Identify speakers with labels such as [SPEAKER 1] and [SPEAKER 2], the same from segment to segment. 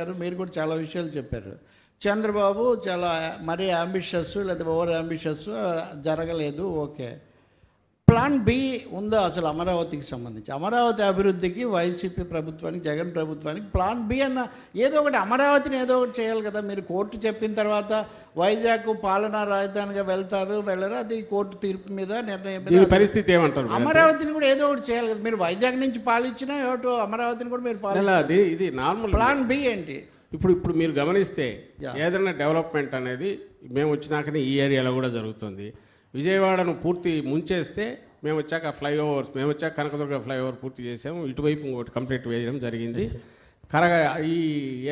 [SPEAKER 1] గారు మీరు కూడా చాలా విషయాలు చెప్పారు. చంద్రబాబు చాలా మరీ అంబిషస్ లేదా ఓవర్ అంబిషస్ జరగలేదు. ఓకే. ప్లాన్ బి ఉందా అసలు అమరావతికి సంబంధించి? అమరావతి అభివృద్ధికి వైసీపీ ప్రభుత్వానికి జగన్ ప్రభుత్వానికి ప్లాన్ బి అన్న ఏదో ఒకటి అమరావతిని ఏదో ఒకటి చేయాలి కదా. మీరు కోర్టు చెప్పిన తర్వాత వైజాగ్ పాలనా రాజధానిగా వెళ్తారు వెళ్ళరు. అది కోర్టు తీర్పు మీద నిర్ణయం
[SPEAKER 2] పరిస్థితి ఏమంటారు మీరు?
[SPEAKER 1] అమరావతిని కూడా ఏదో ఒకటి చేయాలి కదా. మీరు వైజాగ్ నుంచి పాలించినా ఏటో అమరావతిని కూడా మీరు పాలించాలి
[SPEAKER 2] అది ఇది నార్మల్.
[SPEAKER 1] ప్లాన్ బి ఏంటి?
[SPEAKER 2] ఇప్పుడు ఇప్పుడు మీరు గమనిస్తే. ఏదైనా డెవలప్మెంట్ అనేది మేము వచ్చినాకనే ఈ ఏరియాలో కూడా జరుగుతుంది. విజయవాడను పూర్తి ముంచేస్తే మేము వచ్చాక ఫ్లైఓవర్స్ మేము వచ్చాక కనకదుర్గ ఫ్లైఓవర్ పూర్తి చేసాము ఇటువైపు ఇంకోటి కంప్లీట్ వేయడం జరిగింది. కరగ ఈ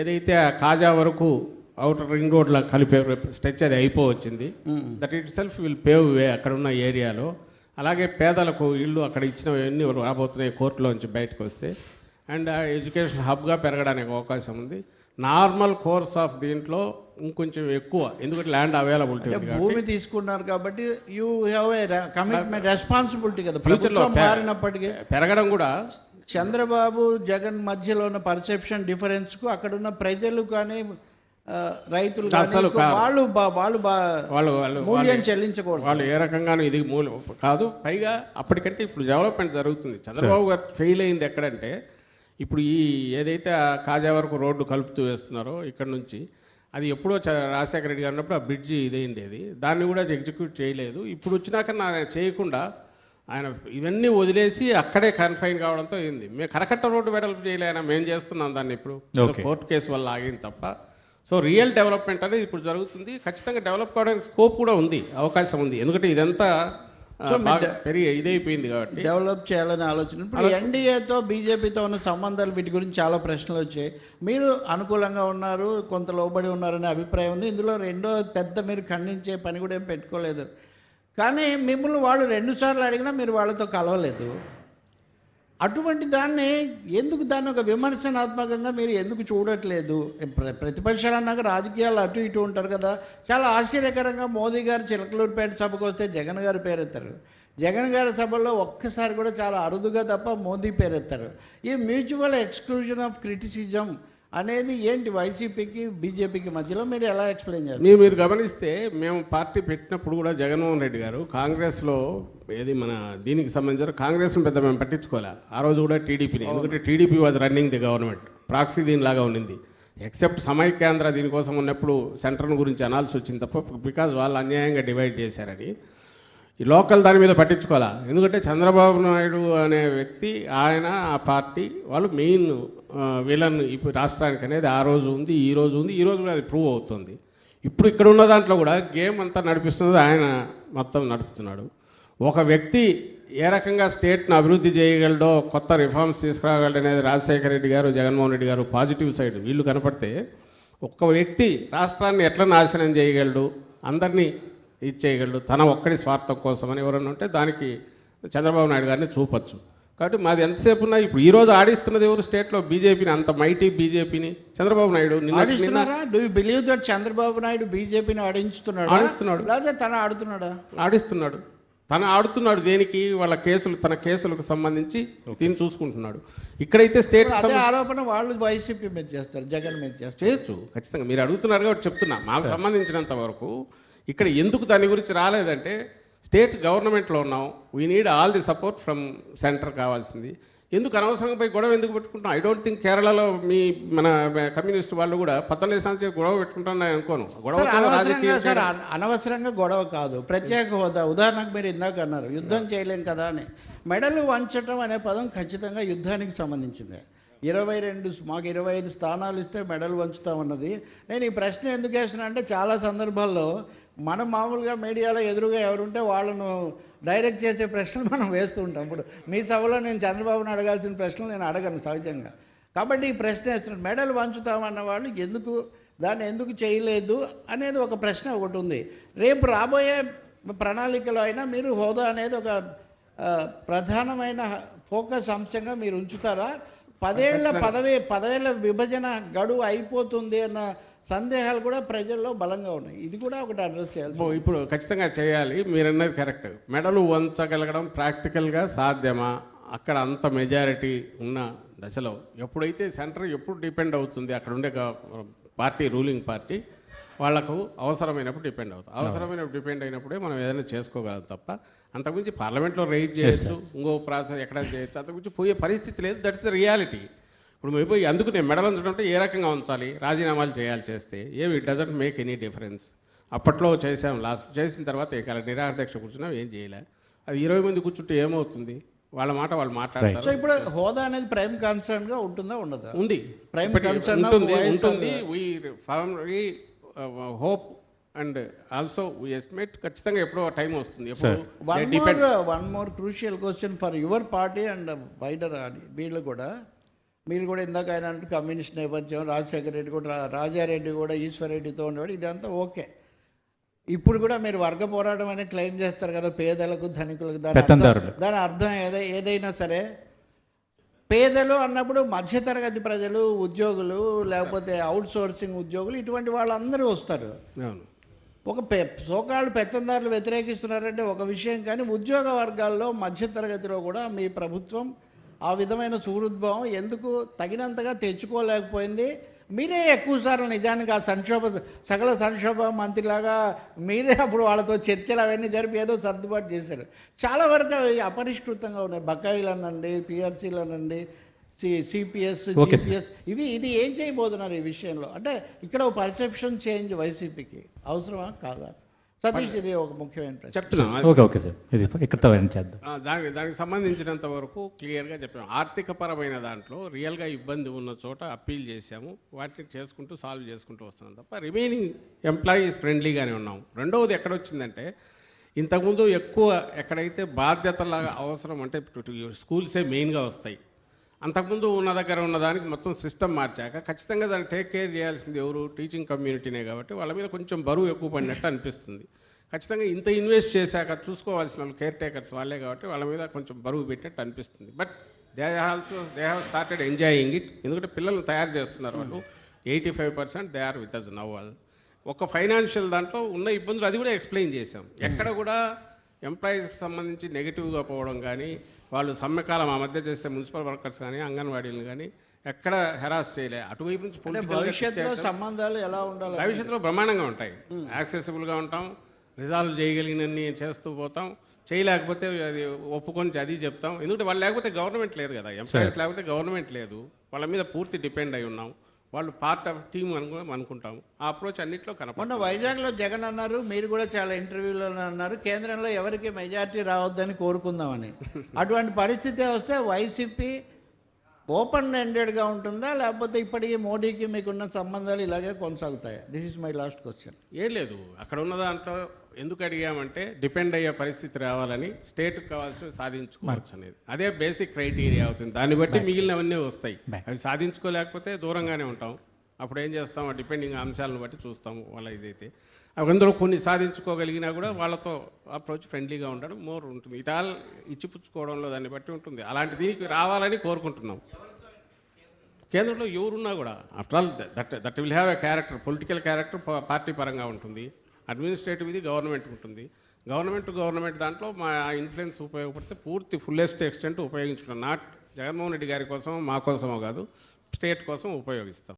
[SPEAKER 2] ఏదైతే ఆ కాజా వరకు అవుటర్ రింగ్ రోడ్లో కలిపే స్ట్రెచ్ అది అయిపోవచ్చింది. That itself will pave way అక్కడ ఉన్న ఏరియాలో. అలాగే పేదలకు ఇల్లు అక్కడ ఇచ్చినవన్నీ రాబోతున్నాయి కోర్టులోంచి బయటకు వస్తే. అండ్ ఎడ్యుకేషన్ హబ్గా పెరగడానికి అవకాశం ఉంది. నార్మల్ కోర్స్ ఆఫ్ దీంట్లో ఇంకొంచెం ఎక్కువ. ఎందుకంటే ల్యాండ్ అవైలబిలిటీ
[SPEAKER 1] భూమి తీసుకున్నారు కాబట్టి you have a commitment responsibility కదా.
[SPEAKER 2] ఫ్యూచర్లో
[SPEAKER 1] మారినప్పటికీ.
[SPEAKER 2] పెరగడం కూడా
[SPEAKER 1] చంద్రబాబు జగన్ మధ్యలో ఉన్న పర్సెప్షన్ డిఫరెన్స్కు అక్కడ ఉన్న ప్రజలు కానీ రైతులు. వాళ్ళు వాళ్ళు
[SPEAKER 2] వాళ్ళు వాళ్ళు
[SPEAKER 1] మూల్యం చెల్లించకూడదు.
[SPEAKER 2] వాళ్ళు ఏ రకంగానూ ఇది మూల కాదు. పైగా అప్పటికంటే ఇప్పుడు డెవలప్మెంట్ జరుగుతుంది. చంద్రబాబు గారు ఫెయిల్ అయింది ఎక్కడంటే ఇప్పుడు ఈ ఏదైతే కాజా వరకు రోడ్డు కలుపుతూ వేస్తున్నారో ఇక్కడ నుంచి అది ఎప్పుడో రాజశేఖర రెడ్డి గారు ఉన్నప్పుడు ఆ బ్రిడ్జి ఇదేండేది దాన్ని కూడా ఎగ్జిక్యూట్ చేయలేదు. ఇప్పుడు వచ్చినాక నా చేయకుండా ఆయన ఇవన్నీ వదిలేసి అక్కడే కన్ఫైన్ కావడంతో అయింది. మేము కరకట్ట రోడ్డు వెడల్పు చేయలేనా మేము చేస్తున్నాం దాన్ని ఇప్పుడు. కోర్టు కేసు వల్ల ఆగింది తప్ప. సో రియల్ డెవలప్మెంట్ అనేది ఇప్పుడు జరుగుతుంది. ఖచ్చితంగా డెవలప్ కావడానికి స్కోప్ కూడా ఉంది అవకాశం ఉంది. ఎందుకంటే ఇదంతా పెరిగి ఇదైపోయింది కాబట్టి.
[SPEAKER 1] డెవలప్ చేయాలనే ఆలోచన. ఇప్పుడు ఎన్డీఏతో బీజేపీతో ఉన్న సంబంధాలు వీటి గురించి చాలా ప్రశ్నలు వచ్చాయి. మీరు అనుకూలంగా ఉన్నారు కొంత లోబడి ఉన్నారనే అభిప్రాయం ఉంది. ఇందులో రెండో పెద్ద మీరు ఖండించే పని కూడా ఏం పెట్టుకోలేదు. కానీ మిమ్మల్ని వాళ్ళు రెండుసార్లు అడిగినా మీరు వాళ్ళతో కలవలేదు. అటువంటి దాన్ని ఎందుకు దాన్ని ఒక విమర్శనాత్మకంగా మీరు ఎందుకు చూడట్లేదు? ప్ర- ప్రతిపక్షాలు అన్నాక రాజకీయాలు అటు ఇటు ఉంటారు కదా. చాలా ఆశ్చర్యకరంగా మోదీ గారు చిలకలూరుపేట సభకు వస్తే జగన్ గారు పేరెత్తారు. జగన్ గారి సభల్లో ఒక్కసారి కూడా చాలా అరుదుగా తప్ప మోదీ పేరెత్తారు. ఈ మ్యూచువల్ ఎక్స్క్లూజన్ ఆఫ్ క్రిటిసిజం అనేది ఏంటి వైసీపీకి బీజేపీకి మధ్యలో? మీరు ఎలా ఎక్స్ప్లెయిన్ చేస్తారు?
[SPEAKER 2] మీరు మీరు గమనిస్తే మేము పార్టీ పెట్టినప్పుడు కూడా జగన్మోహన్ రెడ్డి గారు కాంగ్రెస్లో ఏది మన దీనికి సంబంధించిన కాంగ్రెస్ను పెద్ద మేము పట్టించుకోలే. ఆ రోజు కూడా టీడీపీని. ఎందుకంటే TDP was running the government proxy దీనిలాగా ఉండింది. ఎక్సెప్ట్ సమైక్యాంధ్ర దీనికోసం ఉన్నప్పుడు సెంటర్ గురించి అనాల్సి వచ్చింది తప్ప బికాజ్ వాళ్ళు అన్యాయంగా డివైడ్ చేశారని. ఈ లోకల్ దాని మీద పట్టించుకోవాలా ఎందుకంటే చంద్రబాబు నాయుడు అనే వ్యక్తి ఆయన ఆ పార్టీ వాళ్ళు మెయిన్ విలన్ ఇప్పుడు రాష్ట్రానికి అనేది ఆ రోజు ఉంది ఈ రోజు ఉంది ఈ రోజు కూడా అది ప్రూవ్ అవుతుంది. ఇప్పుడు ఇక్కడ ఉన్న దాంట్లో కూడా గేమ్ అంతా నడిపిస్తున్నది ఆయన మొత్తం నడుపుతున్నాడు. ఒక వ్యక్తి ఏ రకంగా స్టేట్ను అభివృద్ధి చేయగలడో కొత్త రిఫార్మ్స్ తీసుకురాగలడు అనేది రాజశేఖర రెడ్డి గారు జగన్మోహన్ రెడ్డి గారు పాజిటివ్ సైడ్ వీళ్ళు కనపడితే ఒక్క వ్యక్తి రాష్ట్రాన్ని ఎట్లా నాశనం చేయగలడు అందరినీ ఇది చేయగలడు తన ఒక్కడి స్వార్థం కోసం అని ఎవరన్నా ఉంటే దానికి చంద్రబాబు నాయుడు గారిని చూపొచ్చు. కాబట్టి మాది ఎంతసేపు ఉన్నా ఇప్పుడు ఈ రోజు ఆడిస్తున్నది ఎవరు స్టేట్లో బీజేపీని అంత మైటీ బీజేపీని చంద్రబాబు నాయుడు నిన్న నిన్న
[SPEAKER 1] ఆడిస్తున్నారా? Do you believe that Chandrababu Naidu బీజేపీని ఆడించుతున్నాడా?
[SPEAKER 2] ఆడిస్తున్నాడు.
[SPEAKER 1] లేకపోతే తన ఆడుతున్నాడా?
[SPEAKER 2] ఆడిస్తున్నాడు. తను ఆడుతున్నాడు దేనికి? వాళ్ళ కేసులు తన కేసులకు సంబంధించి దీన్ని చూసుకుంటున్నాడు. ఇక్కడైతే స్టేట్
[SPEAKER 1] ఆరోపణ వాళ్ళు వైసీపీ మీద చేస్తారు జగన్ మీద చేస్తారు.
[SPEAKER 2] చేయొచ్చు ఖచ్చితంగా. మీరు అడుగుతున్నారు కాబట్టి చెప్తున్నా. మాకు సంబంధించినంత వరకు ఇక్కడ ఎందుకు దాని గురించి రాలేదంటే స్టేట్ గవర్నమెంట్లో ఉన్నాం. We need all the support from centre కావాల్సింది. ఎందుకు అనవసరంగా పోయి గొడవ ఎందుకు పెట్టుకుంటాం ఐ డోంట్ థింక్ కేరళలో మీ మన కమ్యూనిస్ట్ వాళ్ళు కూడా పద్దెనిమిది సంవత్సరాలు గొడవ పెట్టుకుంటాను అనుకోను. గొడవ
[SPEAKER 1] అనవసరంగా గొడవ కాదు. ప్రత్యేక హోదా. ఉదాహరణకు మీరు ఇందాక అన్నారు యుద్ధం చేయలేం కదా అని. మెడలు వంచటం అనే పదం ఖచ్చితంగా యుద్ధానికి సంబంధించింది. ఇరవై రెండు మాకు ఇరవై ఐదు స్థానాలు ఇస్తే మెడలు వంచుతామన్నది. నేను ఈ ప్రశ్న ఎందుకు వేస్తున్నా అంటే చాలా సందర్భాల్లో మనం మామూలుగా మీడియాలో ఎదురుగా ఎవరుంటే వాళ్ళను డైరెక్ట్ చేసే ప్రశ్నలు మనం వేస్తూ ఉంటాం. ఇప్పుడు మీ సభలో నేను చంద్రబాబును అడగాల్సిన ప్రశ్నలు నేను అడగను సహజంగా. కాబట్టి ఈ ప్రశ్న వేస్తున్నాను మెడలు వంచుతామన్న వాళ్ళు ఎందుకు దాన్ని ఎందుకు చేయలేదు అనేది ఒక ప్రశ్న ఒకటి ఉంది. రేపు రాబోయే ప్రణాళికలో అయినా మీరు హోదా అనేది ఒక ప్రధానమైన ఫోకస్ అంశంగా మీరు ఉంచుతారా? పదేళ్ళ పదవి పదేళ్ళ విభజన గడువు అయిపోతుంది అన్న సందేహాలు కూడా ప్రజల్లో బలంగా ఉన్నాయి. ఇది కూడా ఒకటి అడ్రస్ చేయాలి
[SPEAKER 2] ఇప్పుడు- ఇప్పుడు ఖచ్చితంగా చేయాలి. మీరు అన్నది కరెక్ట్. మెడలు వంచగలగడం ప్రాక్టికల్గా సాధ్యమా? అక్కడ అంత మెజారిటీ ఉన్న దశలో ఎప్పుడైతే సెంటర్ ఎప్పుడు డిపెండ్ అవుతుంది అక్కడ ఉండే పార్టీ రూలింగ్ పార్టీ వాళ్ళకు అవసరమైనప్పుడు డిపెండ్ అవుతుంది అవసరమైనప్పుడు డిపెండ్ అయినప్పుడే మనం ఏదైనా చేసుకోగలం తప్ప అంతకుమించి పార్లమెంట్లో రైజ్ చేయొచ్చు ఇంకో ప్రాసెస్ ఎక్కడ చేయొచ్చు అంతకుమించి పోయే పరిస్థితి లేదు. దట్స్ ద రియాలిటీ ఇప్పుడు మేము పోయి అందుకు నేను మెడల్ ఉంచడం ఏ రకంగా ఉంచాలి? రాజీనామాలు చేయాలి చేస్తే ఏమి? It doesn't make any difference అప్పట్లో చేసాం లాస్ట్ చేసిన తర్వాత ఇక నిరాహార దీక్ష కూర్చున్నాం ఏం చేయలే. అది ఇరవై మంది కూర్చుంటే ఏమవుతుంది? వాళ్ళ మాట వాళ్ళు
[SPEAKER 1] సో
[SPEAKER 2] మాట్లాడతారు
[SPEAKER 1] ఇప్పుడు హోదా అనేది ప్రైమ్ కన్సర్న్గా ఉంటుందా ఉండదా?
[SPEAKER 2] ఉంది.
[SPEAKER 1] Concern of
[SPEAKER 2] ఉంటుంది. ఉంటుంది we formerly hope and also we estimate ఖచ్చితంగా ఎప్పుడో టైం వస్తుంది.
[SPEAKER 1] One more one more crucial question for your party and wider వీళ్ళు కూడా. మీరు కూడా ఇందాక ఆయన అంటే కమ్యూనిస్ట్ నేపథ్యం రాజశేఖర రెడ్డి కూడా రాజారెడ్డి కూడా ఈశ్వరరెడ్డితో ఉండేవాడు ఇదంతా ఓకే. ఇప్పుడు కూడా మీరు వర్గ పోరాటం అనే క్లెయిమ్ చేస్తారు కదా పేదలకు ధనికులకు దాని అర్థం-
[SPEAKER 3] పెత్తందారులు.
[SPEAKER 1] దాని అర్థం ఏదై ఏదైనా సరే పేదలు అన్నప్పుడు మధ్యతరగతి ప్రజలు ఉద్యోగులు లేకపోతే అవుట్ సోర్సింగ్ ఉద్యోగులు ఇటువంటి వాళ్ళందరూ వస్తారు. ఒక పె సోకాళ్ళు పెత్తందారులు వ్యతిరేకిస్తున్నారంటే ఒక విషయం కానీ ఉద్యోగ వర్గాల్లో మధ్యతరగతిలో కూడా మీ ప్రభుత్వం ఆ విధమైన సుహృద్భావం ఎందుకు తగినంతగా తెచ్చుకోలేకపోయింది? మీరే ఎక్కువ సార్లు నిజానికి ఆ సంక్షోభ సకల సంక్షోభ మంత్రిలాగా మీరే అప్పుడు వాళ్ళతో చర్చలు అవన్నీ జరిపి ఏదో సర్దుబాటు చేశారు. చాలా వరకు అవి అపరిష్కృతంగా ఉన్నాయి. బకాయిలు అనండి పిఆర్సీలు అనండి సి సిపిఎస్. జిపిఎస్ ఇవి ఇది ఏం చేయబోతున్నారు ఈ విషయంలో? అంటే ఇక్కడ ఒక పర్సెప్షన్ చేంజ్ వైసీపీకి అవసరమా? కాదా? సతీష్ ఇది ఒక ముఖ్యమైన ప్రశ్న.
[SPEAKER 2] చెప్తున్నాం.
[SPEAKER 3] Okay okay sir. ఇది ఇక్కడతో ఎండ్ చేద్దాం.
[SPEAKER 2] ఆ, దానికి దానికి సంబంధించినంత వరకు క్లియర్గా చెప్పాము ఆర్థికపరమైన దాంట్లో రియల్గా ఇబ్బంది ఉన్న చోట అప్పీల్ చేశాము. వాటిని చేసుకుంటూ సాల్వ్ చేసుకుంటూ వస్తున్నాం తప్ప రిమైనింగ్ ఎంప్లాయీస్ ఫ్రెండ్లీగానే ఉన్నాం. రెండవది ఎక్కడొచ్చిందంటే ఇంతకుముందు ఎక్కువ ఎక్కడైతే బాధ్యతలాగా అవసరం అంటే ఇప్పుడు స్కూల్సే మెయిన్గా వస్తాయి. అంతకుముందు ఉన్న దగ్గర ఉన్న దానికి మొత్తం సిస్టమ్ మార్చాక ఖచ్చితంగా దాన్ని టేక్ కేర్ చేయాల్సింది ఎవరు? టీచింగ్ కమ్యూనిటీనే కాబట్టి వాళ్ళ మీద కొంచెం బరువు ఎక్కువ పడినట్టు అనిపిస్తుంది. ఖచ్చితంగా ఇంత ఇన్వెస్ట్ చేశాక చూసుకోవాల్సిన వాళ్ళు కేర్ టేకర్స్ వాళ్ళే కాబట్టి వాళ్ళ మీద కొంచెం బరువు పెట్టినట్టు అనిపిస్తుంది. But they also they have started enjoying it ఎందుకంటే పిల్లల్ని తయారు చేస్తున్నారు వాళ్ళు. Eighty five percent they are with us now వాళ్ళు ఒక ఫైనాన్షియల్ దాంట్లో ఉన్న ఇబ్బందులు అది కూడా ఎక్స్ప్లెయిన్ చేశాం. ఎక్కడ కూడా ఎంప్లాయీస్కి సంబంధించి నెగిటివ్గా పోవడం కానీ వాళ్ళు సమ్మెకాలం ఆ మధ్య చేస్తే మున్సిపల్ వర్కర్స్ కానీ అంగన్వాడీలు కానీ ఎక్కడ హెరాస్ చేయలే. అటువైపు నుంచి
[SPEAKER 1] భవిష్యత్తులో. సంబంధాలు ఎలా ఉండాలి?
[SPEAKER 2] భవిష్యత్తులో బ్రహ్మాండంగా ఉంటాయి. యాక్సెసిబుల్గా ఉంటాం. రిజాల్వ్ చేయగలిగినన్ని చేస్తూ పోతాం. చేయలేకపోతే అది ఒప్పుకొని అది చెప్తాం. ఎందుకంటే వాళ్ళు లేకపోతే గవర్నమెంట్ లేదు కదా. ఎంప్లాయీస్ లేకపోతే గవర్నమెంట్ లేదు. వాళ్ళ మీద పూర్తి డిపెండ్ అయి ఉన్నాం. వాళ్ళు పార్ట్ ఆఫ్ టీమ్ అని కూడా అనుకుంటాం ఆ అప్రోచ్ అన్నింటిలో
[SPEAKER 1] మొన్న
[SPEAKER 2] కనపడుతుంది
[SPEAKER 1] వైజాగ్లో జగన్ అన్నారు మీరు కూడా చాలా ఇంటర్వ్యూలో అన్నారు కేంద్రంలో ఎవరికి మెజారిటీ రావద్దని కోరుకుందామని. అటువంటి పరిస్థితి వస్తే వైసీపీ ఓపెన్ ఎండెడ్గా ఉంటుందా? లేకపోతే ఇప్పటికీ మోడీకి మీకున్న సంబంధాలు ఇలాగే కొనసాగుతాయా? This is my last question
[SPEAKER 2] ఏం లేదు. అక్కడ ఉన్న దాంట్లో ఎందుకు అడిగామంటే డిపెండ్ అయ్యే పరిస్థితి రావాలని స్టేట్కి కావాల్సిన సాధించుకోవచ్చు అనేది. అదే బేసిక్ క్రైటీరియా అవుతుంది. దాన్ని బట్టి మిగిలినవన్నీ వస్తాయి. అవి సాధించుకోలేకపోతే దూరంగానే ఉంటాం. అప్పుడు ఏం చేస్తాం? ఆ డిపెండింగ్ అంశాలను బట్టి చూస్తాం వాళ్ళ ఇదైతే. అందులో కొన్ని సాధించుకోగలిగినా కూడా వాళ్ళతో అప్రోచ్ ఫ్రెండ్లీగా ఉండడం మోర్ ఉంటుంది. ఇట్ ఆల్ ఇచ్చిపుచ్చుకోవడంలో దాన్ని బట్టి ఉంటుంది. అలాంటి దీనికి రావాలని కోరుకుంటున్నాం. కేంద్రంలో ఎవరున్నా కూడా after all that that will have a character political character party పరంగా ఉంటుంది. అడ్మినిస్ట్రేటివ్ ఇది గవర్నమెంట్ ఉంటుంది. గవర్నమెంట్ టు గవర్నమెంట్ దాంట్లో మా ఇన్ఫ్లుయెన్స్ ఉపయోగపడితే పూర్తి ఫుల్లెస్ట్ ఎక్స్టెంట్ ఉపయోగించుకున్నాం. నాట్ జగన్మోహన్ రెడ్డి గారి కోసం మా కోసమో కాదు స్టేట్ కోసం ఉపయోగిస్తాం.